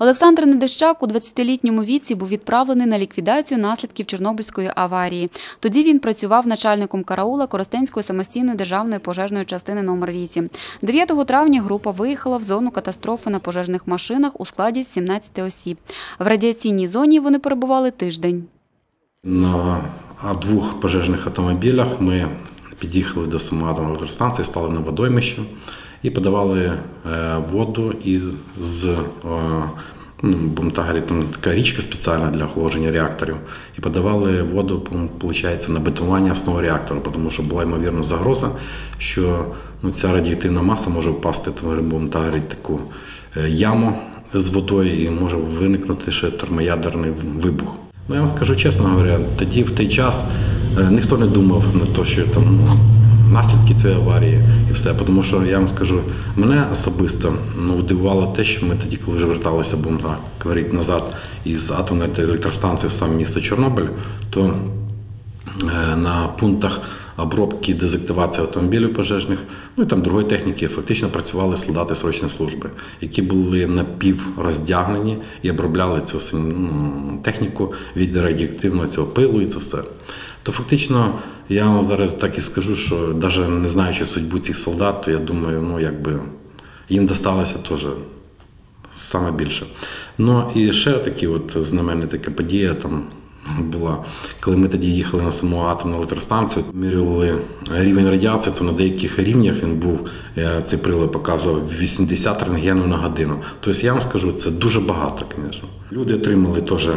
Олександр Недещак у 20-літньому віці був відправлений на ліквідацію наслідків Чорнобильської аварії. Тоді він працював начальником караула Коростенської самостійної державної пожежної частини номер 8 9 травня група виїхала в зону катастрофи на пожежних машинах у складі 17 осіб. В радіаційній зоні вони перебували тиждень. На двох пожежних автомобілях ми під'їхали до самої атомної електростанції, стали на водоймище і подавали е, воду із е, ну, будемо там така річка спеціальна для охолодження реакторів. І подавали воду, виходить, на бетонування основи реактора, тому що була ймовірна загроза, що ну, ця радіативна маса може впасти будемо так таку е, яму з водою і може виникнути ще термоядерний вибух. Ну, я вам скажу чесно говоря, тоді в той час ніхто не думав на те, що там ну, наслідки цієї аварії і все. Тому що я вам скажу, мене особисто ну, дивувало те, що ми тоді, коли вже верталися, будемо так говорити назад із атомної електростанції в саме місто Чорнобиль, то е, на пунктах обробки дезактивації автомобілів пожежних, ну і там другої техніки, фактично працювали солдати срочної служби, які були напівроздягнені і обробляли цю ну, техніку від радіоактивного цього пилу і це все. То фактично, я вам зараз так і скажу, що навіть не знаючи судьбу цих солдат, то я думаю, ну якби їм досталося теж саме більше. Ну і ще такі от знамена така подія там була, коли ми тоді їхали на саму атомну електростанцію, міряли рівень радіації, то на деяких рівнях він був, е, цей прилад показував 80 рентгенів на годину. Тобто я вам скажу, це дуже багато, звісно. Люди отримали теж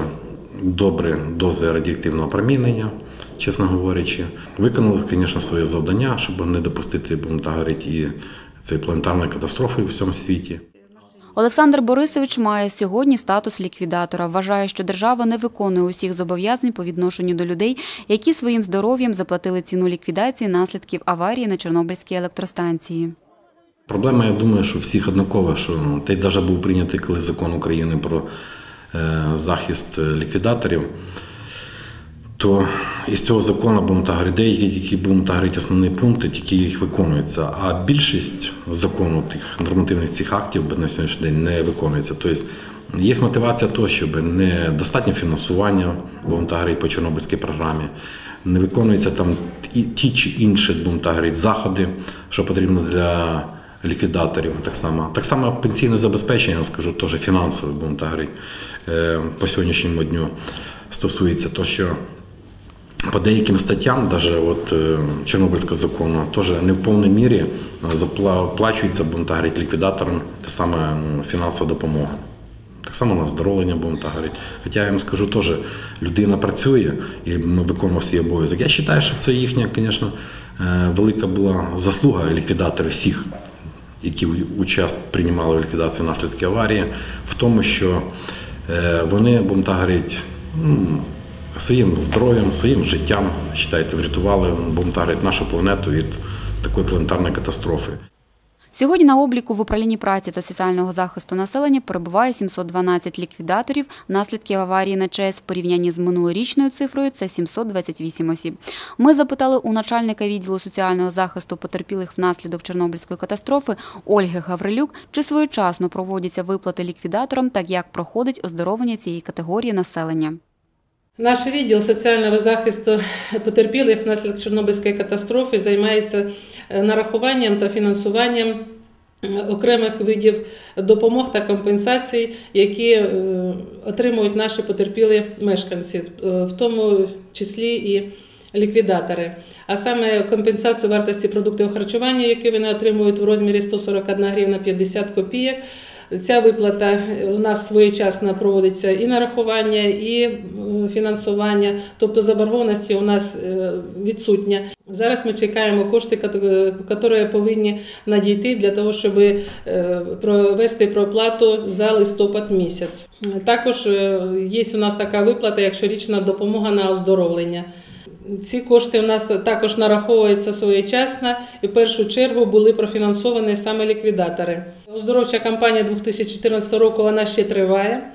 добрі дози радіоактивного промінення, чесно говорячи. Виконали, звісно, своє завдання, щоб не допустити, будемо так і цієї планетарної катастрофи в всьому світі. Олександр Борисович має сьогодні статус ліквідатора. Вважає, що держава не виконує усіх зобов'язань по відношенню до людей, які своїм здоров'ям заплатили ціну ліквідації наслідків аварії на Чорнобильській електростанції. Проблема, я думаю, що всіх однакова, що ну, той навіть був прийнятий коли закон України про е, захист ліквідаторів то із цього закону будемо деякі, які будемо основні пункти, тільки їх виконуються. А більшість закону тих нормативних цих актів на сьогоднішній день не виконується. Тобто є мотивація того, щоб недостатнє фінансування, будемо по Чорнобильській програмі. Не виконуються там і ті чи інші будемо заходи, що потрібно для ліквідаторів. Так само так само пенсійне забезпечення, скажу, теж фінансове, будемо е, по сьогоднішньому дню стосується того, що по деяким статтям, навіть от е, Чорнобильського закону, теж не в повній мірі заплачується бунтарить ліквідаторам те саме фінансова допомога. Так само на здоровлення будемо. Хоча я вам скажу, теж людина працює і виконував свій обов'язок. Я вважаю, що це їхня, звісно, е, велика була заслуга ліквідаторів всіх, які участь приймали в ліквідації наслідків аварії, в тому, що е, вони, будемо своїм здоров'ям, своїм життям вважайте, врятували бомтарить нашу планету від такої планетарної катастрофи. Сьогодні на обліку в управлінні праці та соціального захисту населення перебуває 712 ліквідаторів. Наслідків аварії на ЧАЕС в порівнянні з минулорічною цифрою це 728 осіб. Ми запитали у начальника відділу соціального захисту потерпілих внаслідок Чорнобильської катастрофи Ольги Гаврилюк, чи своєчасно проводяться виплати ліквідаторам, так як проходить оздоровлення цієї категорії населення. Наш відділ соціального захисту потерпілих внаслідок Чорнобильської катастрофи займається е, нарахуванням та фінансуванням е, окремих видів допомог та компенсацій, які е, отримують наші потерпілі мешканці, в тому числі і ліквідатори. А саме компенсацію вартості продуктів харчування, які вони отримують в розмірі 141 гривна 50 копійок. Ця виплата у нас своєчасно проводиться і нарахування, і фінансування, тобто заборгованості у нас е, відсутня. Зараз ми чекаємо кошти, які повинні надійти для того, щоб е, провести проплату за листопад місяць. Також е, є у нас така виплата, як щорічна допомога на оздоровлення. Ці кошти у нас також нараховуються своєчасно і в першу чергу були профінансовані саме ліквідатори. Оздоровча кампанія 2014 року вона ще триває.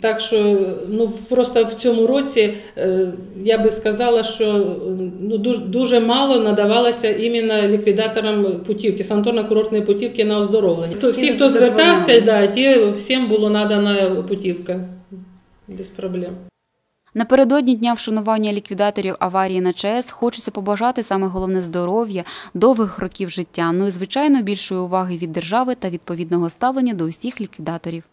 Так що ну, просто в цьому році е, я би сказала, що ну, дуже, дуже мало надавалося іменно ліквідаторам путівки, санаторно-курортної путівки на оздоровлення. То всі, хто звертався, да, ті, всім було надана путівка без проблем. Напередодні дня вшанування ліквідаторів аварії на ЧАЕС хочеться побажати саме головне здоров'я, довгих років життя, ну і звичайно більшої уваги від держави та відповідного ставлення до усіх ліквідаторів.